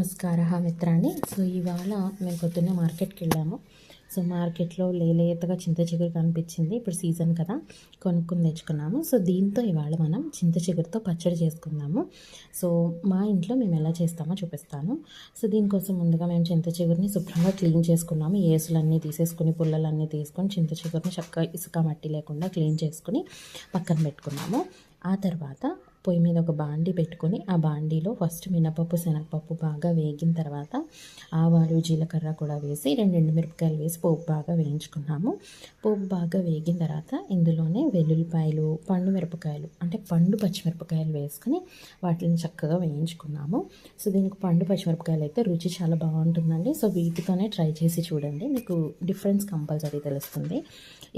నమస్కార మిత్రాన్ని. సో ఇవాళ మేము పొద్దున్నే మార్కెట్కి వెళ్ళాము సో మార్కెట్లో లేలేతగా చింత చిగురు కనిపించింది. ఇప్పుడు సీజన్ కదా కొనుక్కుని తెచ్చుకున్నాము. సో దీంతో ఇవాళ మనం చింత చిగురుతో పచ్చడి చేసుకుందాము. సో మా ఇంట్లో మేము ఎలా చేస్తామో చూపిస్తాను. సో దీనికోసం ముందుగా మేము చింత చిగురిని శుభ్రంగా క్లీన్ చేసుకున్నాము. ఏసులన్నీ తీసేసుకుని పుల్లలన్నీ తీసుకొని చింత చిగురిని చక్కగా ఇసుక మట్టి లేకుండా క్లీన్ చేసుకుని పక్కన పెట్టుకున్నాము. ఆ తర్వాత పొయ్యి మీద ఒక బాండీ పెట్టుకొని ఆ బాండీలో ఫస్ట్ మినపప్పు శనగపప్పు బాగా వేగిన తర్వాత ఆవాలు జీలకర్ర కూడా వేసి రెండు రెండు మిరపకాయలు వేసి పోపు బాగా వేయించుకున్నాము. పోపు బాగా వేగిన తర్వాత ఇందులోనే వెల్లుల్లిపాయలు పండు మిరపకాయలు అంటే పండు పచ్చిమిరపకాయలు వేసుకొని వాటిని చక్కగా వేయించుకున్నాము. సో దీనికి పండు పచ్చిమిరపకాయలు అయితే రుచి చాలా బాగుంటుందండి. సో వీటితోనే ట్రై చేసి చూడండి. మీకు డిఫరెన్స్ కంపల్సరీ తెలుస్తుంది.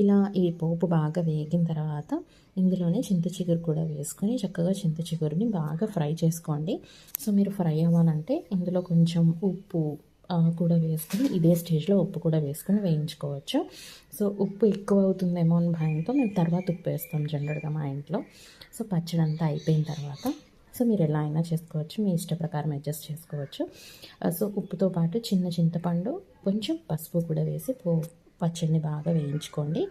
ఇలా ఈ పోపు బాగా వేగిన తర్వాత ఇందులోనే చింత చిగురు కూడా వేసుకొని చక్కగా చింత చిగురుని బాగా ఫ్రై చేసుకోండి. సో మీరు ఫ్రై అవ్వాలంటే ఇందులో కొంచెం ఉప్పు కూడా వేసుకుని ఇదే స్టేజ్లో ఉప్పు కూడా వేసుకొని వేయించుకోవచ్చు. సో ఉప్పు ఎక్కువ అవుతుందేమో అని భయంతో మేము తర్వాత ఉప్పు వేస్తాం జనరల్గా మా ఇంట్లో. సో పచ్చడి అంతా అయిపోయిన తర్వాత సో మీరు ఎలా అయినా చేసుకోవచ్చు మీ ఇష్ట ప్రకారం అడ్జస్ట్ చేసుకోవచ్చు. సో ఉప్పుతో పాటు చిన్న చింతపండు కొంచెం పసుపు కూడా వేసి పో పచ్చడిని బాగా వేయించుకోండి.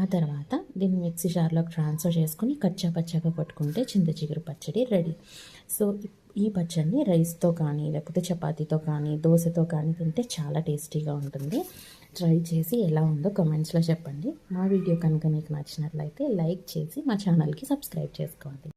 ఆ తర్వాత దీన్ని మిక్సీ జార్లోకి ట్రాన్స్ఫర్ చేసుకుని కచ్చా పచ్చగా పట్టుకుంటే చింత చిగురు పచ్చడి రెడీ. సో ఈ పచ్చడిని రైస్తో కానీ లేకపోతే చపాతీతో కానీ దోశతో కానీ తింటే చాలా టేస్టీగా ఉంటుంది. ట్రై చేసి ఎలా ఉందో కమెంట్స్లో చెప్పండి. మా వీడియో కనుక మీకు నచ్చినట్లయితే లైక్ చేసి మా ఛానల్కి సబ్స్క్రైబ్ చేసుకోండి.